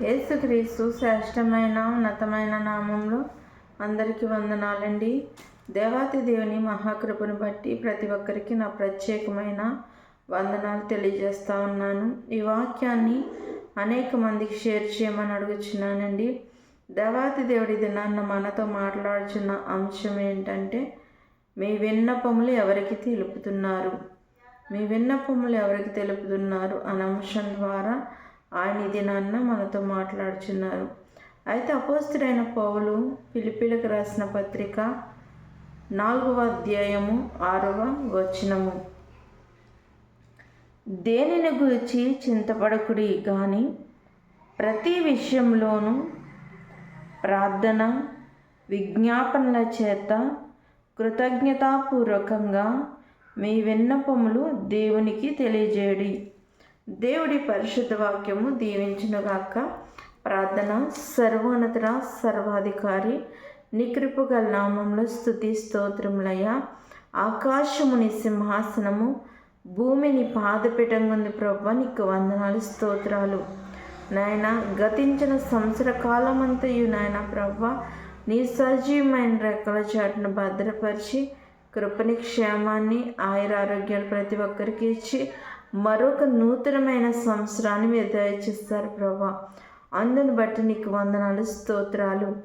యేసుక్రీస్తు శ్రేష్టమైన ఉన్నతమైన నామంలో అందరికీ వందనాలండి. దేవాతి దేవుని మహాకృపను బట్టి ప్రతి ఒక్కరికి నా ప్రత్యేకమైన వందనాలు తెలియజేస్తా ఉన్నాను. ఈ వాక్యాన్ని అనేక మందికి షేర్ చేయమని అడుగుచున్నానండి. దేవాతి దేవుడి దినాన్న మనతో మాట్లాడుచున్న అంశం ఏంటంటే మీ విన్నపములు ఎవరికి తెలుపుతున్నారు? మీ విన్నపములు ఎవరికి తెలుపుతున్నారు? అనే అంశం ద్వారా ఆయన ఇది నాన్న మనతో మాట్లాడుచున్నారు. అయితే అపోస్తుడైన పౌలు పిలిపిలకు రాసిన పత్రిక నాలుగవ అధ్యాయము ఆరవ వచనము. దేనిని గురించి చింతపడకుడి కానీ ప్రతి విషయంలోనూ ప్రార్థన విజ్ఞాపనల చేత కృతజ్ఞతాపూర్వకంగా మీ విన్నపములు దేవునికి తెలియజేయడి. దేవుడి పరిశుద్ధ వాక్యము దీవించునుగాక ప్రార్థన సర్వోన్నత సర్వాధికారి నికృపుగల నామంలో స్థుతి స్తోత్రములయ్యా. ఆకాశముని సింహాసనము భూమిని పాదపీఠంగుంది ప్రభా నీకు వందనాలు స్తోత్రాలు. నాయన గతించిన సంవత్సర కాలమంతయు నాయన ప్రభా నీ సజీవమైన రెక్కల చాటును భద్రపరిచి కృపని క్షేమాన్ని ఆయురారోగ్యాలు ప్రతి ఒక్కరికి ఇచ్చి మరొక నూతనమైన సంవత్సరాన్ని మీరు దయచేస్తారు ప్రభా. అందుని బట్టి నీకు వందనాలు స్తోత్రాలు.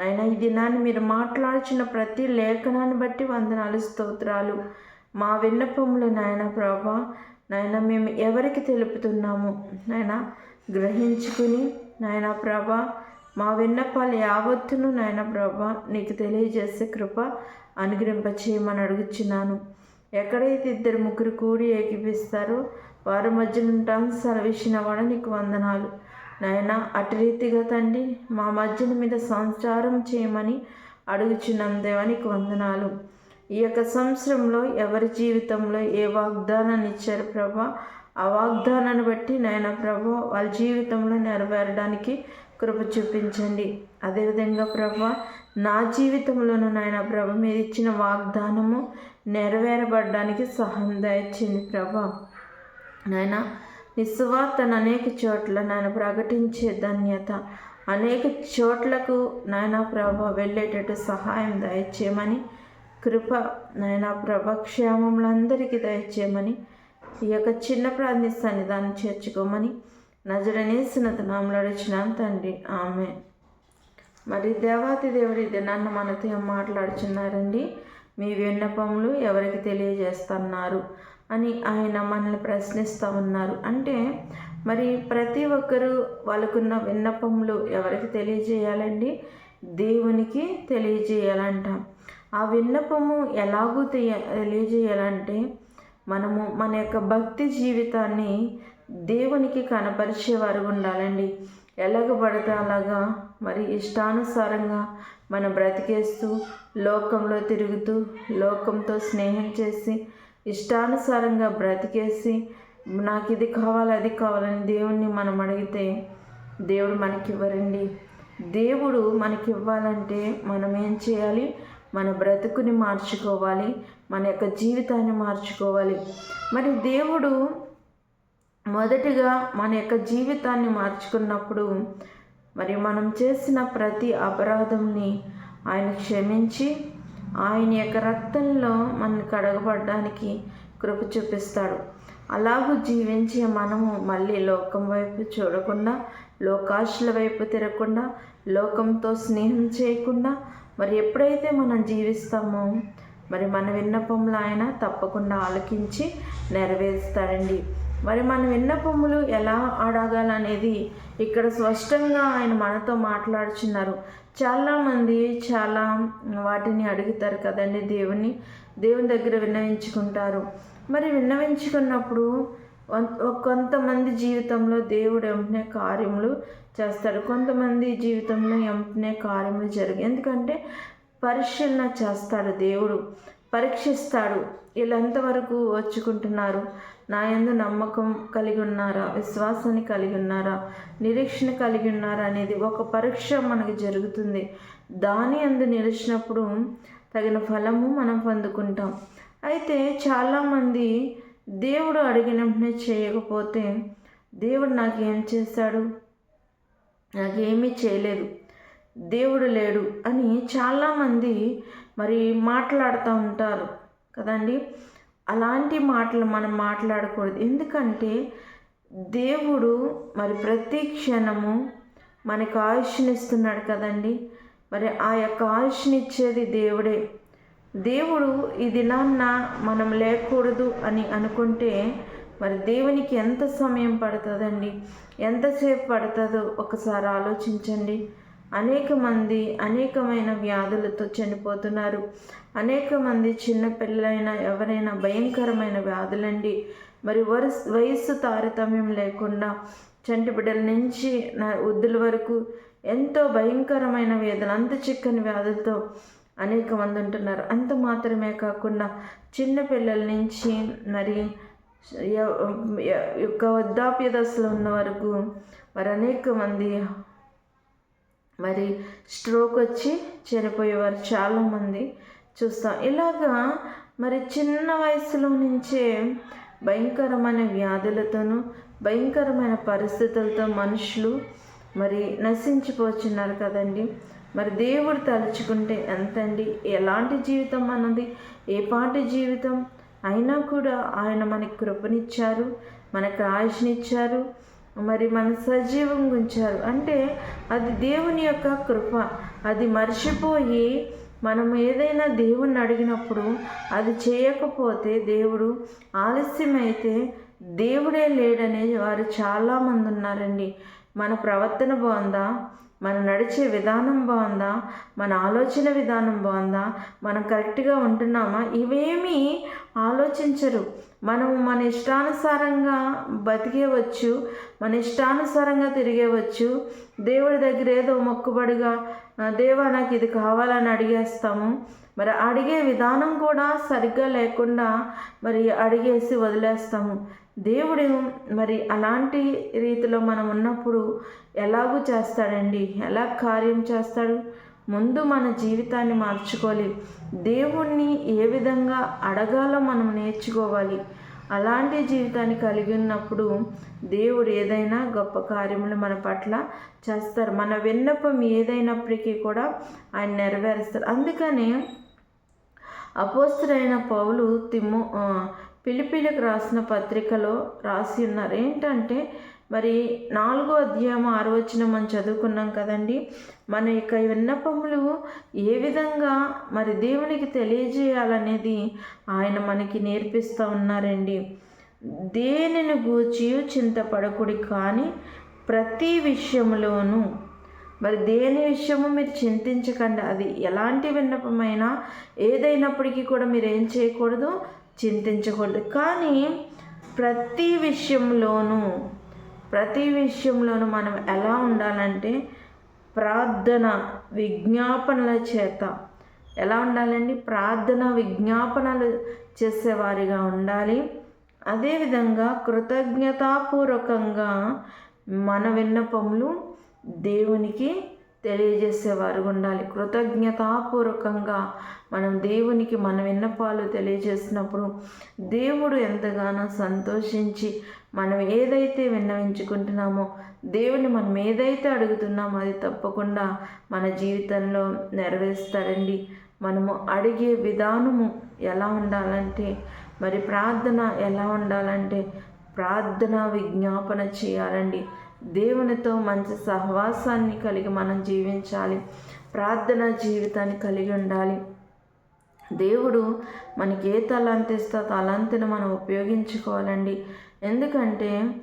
అయినా ఈ దినాన్ని మీరు మాట్లాడుచున్న ప్రతి లేఖనాన్ని బట్టి వందనాలు స్తోత్రాలు. మా విన్నపములు నాయన ప్రభా నాయన మేము ఎవరికి తెలుపుతున్నాము? నాయన గ్రహించుకుని నాయన ప్రభా మా విన్నపాలు యావత్తును నాయన ప్రభా నీకు తెలియజేసే కృప అనుగ్రహింపచేయమని అడుగుచున్నాను. ఎక్కడైతే ఇద్దరు ముగ్గురు కూడి ఏకిపిస్తారో వారి మధ్యన ఉంటాను సెలవిచ్చిన వాడు నీకు వందనాలు. నాయన అటు రీతిగా తండ్రి మా మధ్యన మీద సంచారం చేయమని అడుగుచున్నాం దేవా నీకు వందనాలు. ఈ యొక్క సంవత్సరంలో ఎవరి జీవితంలో ఏ వాగ్దానాన్ని ఇచ్చారు ప్రభా? ఆ వాగ్దానాన్ని బట్టి నాయన ప్రభా వాళ్ళ జీవితంలో నెరవేరడానికి కృప చూపించండి. అదేవిధంగా ప్రభా నా జీవితంలోనూ నాయన ప్రభ మీరు ఇచ్చిన వాగ్దానము నెరవేరబడడానికి సహాయం దయచింది ప్రభా. నాయన నిస్వార్థను అనేక చోట్ల నాయన ప్రకటించే ధన్యత. అనేక చోట్లకు నాయన ప్రభ వెళ్ళేటట్టు సహాయం దయచేయమని కృప నాయన ప్రభ క్షేమములందరికీ దయచేయమని ఈ యొక్క చిన్న ప్రాంతి సన్నిధానం చేర్చుకోమని నజరనేసిన నామలో అడిచినాను తండ్రి. ఆమె మరి దేవాతి దేవుడి దినాన్ని మనతో మాట్లాడుచున్నారండి. మీ విన్నపములు ఎవరికి తెలియజేస్తున్నారు? అని ఆయన మనల్ని ప్రశ్నిస్తూ ఉన్నారు. అంటే మరి ప్రతి ఒక్కరూ వాళ్ళకున్న విన్నపములు ఎవరికి తెలియజేయాలండి? దేవునికి తెలియజేయాలంట. ఆ విన్నపము ఎలాగూ తెలియ తెలియజేయాలంటే మనము మన యొక్క భక్తి జీవితాన్ని దేవునికి కనపరిచేవారు ఉండాలండి. ఎలాగ పడితే అలాగా మరి ఇష్టానుసారంగా మనం బ్రతికేస్తూ లోకంలో తిరుగుతూ లోకంతో స్నేహం చేసి ఇష్టానుసారంగా బ్రతికేసి నాకు ఇది కావాలి అది కావాలని దేవుణ్ణి మనం అడిగితే దేవుడు మనకి ఇవ్వరండి దేవుడు మనకి ఇవ్వాలంటే మనం ఏం చేయాలి? మన బ్రతుకుని మార్చుకోవాలి మన యొక్క జీవితాన్ని మార్చుకోవాలి. మరి దేవుడు మొదటిగా మన యొక్క జీవితాన్ని మార్చుకున్నప్పుడు మరి మనం చేసిన ప్రతి అపరాధంని ఆయన క్షమించి ఆయన యొక్క రక్తంలో మనం కడగబడడానికి కృప చూపిస్తాడు. అలాగూ జీవించే మనము మళ్ళీ లోకం వైపు చూడకుండా లోకాశుల వైపు తిరగకుండా లోకంతో స్నేహం చేయకుండా మరి ఎప్పుడైతే మనం జీవిస్తామో మరి మన విన్నపంలో ఆయన తప్పకుండా ఆలకించి నెరవేరుస్తాడండి. మరి మన విన్నపములు ఎలా అడగాలనేది ఇక్కడ స్పష్టంగా ఆయన మనతో మాట్లాడుచున్నారు. చాలామంది చాలా వాటిని అడుగుతారు కదండి దేవుని దేవుని దగ్గర విన్నవించుకుంటారు. మరి విన్నవించుకున్నప్పుడు కొంతమంది జీవితంలో దేవుడు వెంటనే కార్యములు చేస్తాడు. కొంతమంది జీవితంలో వెంటనే కార్యములు జరిగి ఎందుకంటే పరిశీలన చేస్తాడు దేవుడు. పరీక్షిస్తాడు. వీళ్ళంతవరకు వచ్చుకుంటున్నారు నా యందు నమ్మకం కలిగి ఉన్నారా విశ్వాసాన్ని కలిగి ఉన్నారా నిరీక్షణ కలిగి ఉన్నారా అనేది ఒక పరీక్ష మనకు జరుగుతుంది. దాని అందు నిలిచినప్పుడు తగిన ఫలము మనం పొందుకుంటాం. అయితే చాలామంది దేవుడు అడిగిన వెంటనే చేయకపోతే దేవుడు నాకు ఏం చేశాడు? నాకేమీ చేయలేదు. దేవుడు లేడు అని చాలామంది మరి మాట్లాడుతూ ఉంటారు కదండి. అలాంటి మాటలు మనం మాట్లాడకూడదు. ఎందుకంటే దేవుడు మరి ప్రతి క్షణము మనకు ఆయుష్నిస్తున్నాడు కదండి. మరి ఆ యొక్క ఆయుష్నిచ్చేది దేవుడే. దేవుడు ఈ దినాన్న మనం లేకూడదు అని అనుకుంటే మరి దేవునికి ఎంత సమయం పడుతుందండి? ఎంతసేపు పడుతుందో ఒకసారి ఆలోచించండి. అనేక మంది అనేకమైన వ్యాధులతో చనిపోతున్నారు. అనేక మంది చిన్నపిల్లలైనా ఎవరైనా భయంకరమైన వ్యాధులండి. మరి వరుస వయస్సు తారతమ్యం లేకుండా చంటి బిడ్డల నుంచి నా వృద్ధుల వరకు ఎంతో భయంకరమైన వేదన అంత చిక్కని వ్యాధులతో అనేక మంది ఉంటున్నారు. అంత మాత్రమే కాకుండా చిన్నపిల్లల నుంచి మరి యొక్క వృద్ధాప్య దశలో ఉన్న వరకు మరి అనేక మంది మరి స్ట్రోక్ వచ్చి చనిపోయేవారు చాలామంది. చూస్తాం. ఇలాగా మరి చిన్న వయసులో నుంచే భయంకరమైన వ్యాధులతోనూ భయంకరమైన పరిస్థితులతో మనుషులు మరి నశించిపోతున్నారు కదండి. మరి దేవుడు తలుచుకుంటే ఎంతండి? ఎలాంటి జీవితం అన్నది? ఏ పాటి జీవితం? అయినా కూడా ఆయన మనకి కృపనిచ్చారు మనకు ఆయుష్నిచ్చారు మరి మన సజీవం ఉంచారు అంటే అది దేవుని యొక్క కృప. అది మర్చిపోయి మనం ఏదైనా దేవుణ్ణి అడిగినప్పుడు అది చేయకపోతే దేవుడు ఆలస్యమైతే దేవుడే లేడనే వారు చాలామంది ఉన్నారండి. మన ప్రవర్తన బాగుందా? మనం నడిచే విధానం బాగుందా? మన ఆలోచన విధానం బాగుందా? మనం కరెక్ట్గా ఉంటున్నామా? ఇవేమీ ఆలోచించరు. మనము మన ఇష్టానుసారంగా బతికేవచ్చు మన ఇష్టానుసారంగా తిరిగేవచ్చు. దేవుడి దగ్గర ఏదో మొక్కుబడిగా దేవా నాకు ఇది కావాలని అడిగేస్తాము. మరి అడిగే విధానం కూడా సరిగ్గా లేకుండా మరి అడిగేసి వదిలేస్తాము. దేవుడు మరి అలాంటి రీతిలో మనం ఉన్నప్పుడు ఎలాగూ చేస్తాడండి? ఎలా కార్యం చేస్తాడు? ముందు మన జీవితాన్ని మార్చుకోవాలి. దేవుణ్ణి ఏ విధంగా అడగాలో మనం నేర్చుకోవాలి. అలాంటి జీవితాన్ని కలిగి ఉన్నప్పుడు దేవుడు ఏదైనా గొప్ప కార్యములు మన పట్ల చేస్తారు. మన విన్నపం ఏదైనప్పటికీ కూడా ఆయన నెరవేరుస్తారు. అందుకని అపోస్తుడైన పౌలు తిమ్ము పిలిపిలకు రాసిన పత్రికలో రాసి ఉన్నారు. ఏంటంటే మరి నాలుగో అధ్యాయం ఆరు వచ్చిన మనం చదువుకున్నాం కదండి. మన యొక్క విన్నపములు ఏ విధంగా మరి దేవునికి తెలియజేయాలనేది ఆయన మనకి నేర్పిస్తూ ఉన్నారండి. దేనిని గూర్చి చింతపడకుడి కానీ ప్రతి విషయంలోనూ మరి దేని విషయము మీరు చింతించకండి. అది ఎలాంటి విన్నపమైనా ఏదైనప్పటికీ కూడా మీరు ఏం చేయకూడదు. చింతించకూడదు. కానీ ప్రతి విషయంలోనూ ప్రతి విషయంలోనూ మనం ఎలా ఉండాలంటే ప్రార్థన విజ్ఞాపనల చేత. ఎలా ఉండాలండి? ప్రార్థన విజ్ఞాపనలు చేసేవారిగా ఉండాలి. అదేవిధంగా కృతజ్ఞతాపూర్వకంగా మన విన్నపములు దేవునికి తెలియజేసేవారు ఉండాలి. కృతజ్ఞతాపూర్వకంగా మనం దేవునికి మన విన్నపాలు తెలియజేసినప్పుడు దేవుడు ఎంతగానో సంతోషించి మనం ఏదైతే విన్నవించుకుంటున్నామో దేవుని మనం ఏదైతే అడుగుతున్నామో అది తప్పకుండా మన జీవితంలో నెరవేరుస్తాడండి మనము అడిగే విధానము ఎలా ఉండాలంటే మరి ప్రార్థన ఎలా ఉండాలంటే ప్రార్థన విజ్ఞాపన చేయాలండి. దేవునితో మంచి సహవాసాన్ని కలిగి మనం జీవించాలి. ప్రార్థన జీవితాన్ని కలిగి ఉండాలి. దేవుడు మనకి ఏ తలాంతి ఇస్తో తలాంతిని మనం ఉపయోగించుకోవాలండి. ఎందుకంటే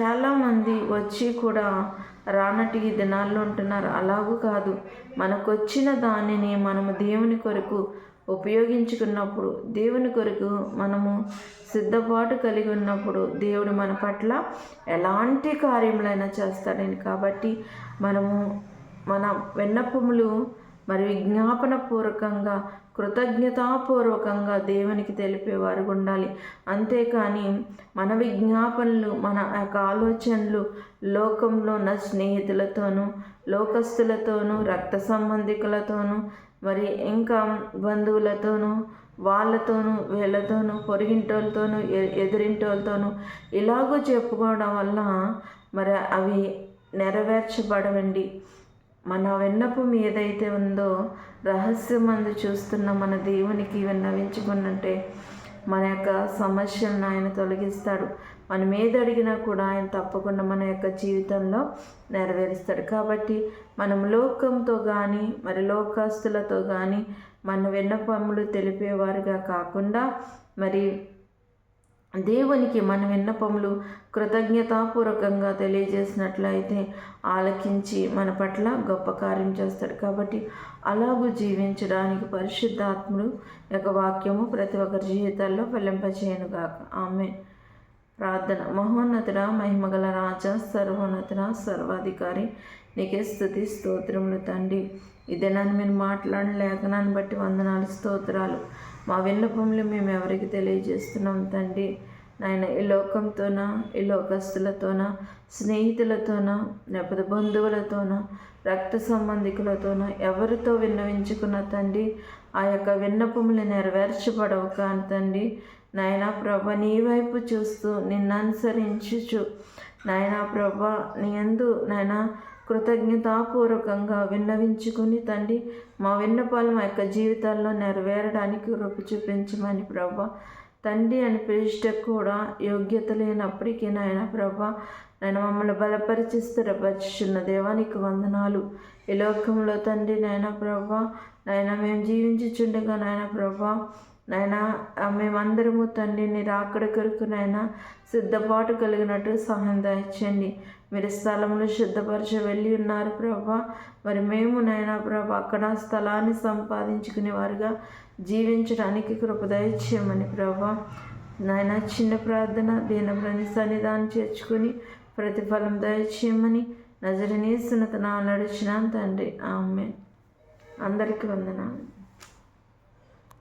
చాలామంది వచ్చి కూడా రానటి దినాల్లో ఉంటున్నారు. అలాగూ కాదు. మనకొచ్చిన దానిని మనము దేవుని కొరకు ఉపయోగించుకున్నప్పుడు దేవుని కొరకు మనము సిద్ధపాటు కలిగి ఉన్నప్పుడు దేవుడు మన పట్ల ఎలాంటి కార్యములైనా చేస్తాడని కాబట్టి మనము మన విన్నపములు మరి విజ్ఞాపన పూర్వకంగా కృతజ్ఞతాపూర్వకంగా దేవునికి తెలిపేవారు ఉండాలి. అంతేకాని మన విజ్ఞాపనలు మన యొక్క ఆలోచనలు లోకంలో ఉన్న స్నేహితులతోనూ లోకస్తులతోనూ రక్త సంబంధికులతోనూ మరి ఇంకా బంధువులతోనూ వాళ్ళతోనూ వీళ్ళతోనూ పొరిగింటోళ్ళతోనూ ఎదిరింటోళ్ళతోనూ ఇలాగూ చెప్పుకోవడం వల్ల మరి అవి నెరవేర్చబడవండి. మన విన్నపం ఏదైతే ఉందో రహస్యమందు చూస్తున్న మన దేవునికి విన్నవించుకున్నట్టే మన యొక్క సమస్యలను ఆయన తొలగిస్తాడు. మనం ఏది అడిగినా కూడా ఆయన తప్పకుండా మన యొక్క జీవితంలో నెరవేరుస్తాడు. కాబట్టి మనం లోకంతో కానీ మరి లోకస్తులతో కానీ మన విన్నపములు తెలిపేవారుగా కాకుండా మరి దేవునికి మన విన్నపములు కృతజ్ఞతాపూర్వకంగా తెలియజేసినట్లయితే ఆలకించి మన పట్ల గొప్ప కార్యం చేస్తాడు. కాబట్టి అలాగూ జీవించడానికి పరిశుద్ధాత్ముడు యొక్క వాక్యము ప్రతి ఒక్కరి జీవితాల్లో ఫలింపచేయనుగాక ఆమె ప్రార్థన. మహోన్నతుడ మహిమగల రాజా సర్వోన్నతుడ సర్వాధికారి నీకే స్థుతి స్తోత్రములు తండ్రి. ఇదే నన్ను మీరు మాట్లాడిన లేఖనాన్ని బట్టి వందనాలు స్తోత్రాలు. మా విన్నపములు మేము ఎవరికి తెలియజేస్తున్నాం తండ్రి? నాయన ఈ లోకంతోన ఈ లోకస్తులతోన స్నేహితులతోన లేకపోతే బంధువులతోన రక్త సంబంధికులతోన ఎవరితో విన్నవించుకున్న తండ్రి? ఆ యొక్క విన్నపములు నెరవేర్చబడవు కాని తండ్రి నాయనా ప్రభ నీ వైపు చూస్తూ నిన్ను అనుసరించుచు నాయనా ప్రభ నీ ఎందు నాయన కృతజ్ఞతాపూర్వకంగా విన్నవించుకుని తండ్రి మా విన్నపాలు మా యొక్క జీవితాల్లో నెరవేరడానికి రూపు చూపించమని ప్రభ. తండ్రి అని పిలిచటకు కూడా యోగ్యత లేనప్పటికీ నాయన ప్రభ నేను మమ్మల్ని బలపరిచి స్థిరపరుచున్న దేవానికి వందనాలు. ఈ లోకంలో తండ్రి నాయన ప్రభ నాయన మేము జీవించుచుండగా నాయన ప్రభ నాయన మేమందరము తండ్రిని రాకడ కొరకు నాయన సిద్ధపాటు కలిగినట్టు సహాయం దయచండి మీరు స్థలంలో సిద్ధపరచ వెళ్ళి ఉన్నారు ప్రభా. మరి మేము నైనా ప్రభా అక్కడ స్థలాన్ని సంపాదించుకునే వారుగా జీవించడానికి కృపదయచేయమని ప్రభా. నాయన చిన్న ప్రార్థన దీనప్రని సన్నిధానం చేర్చుకుని ప్రతిఫలం దయచేయమని నజరనీసునత నా నడిచిన తండ్రి. ఆమె అందరికీ వందనాలు.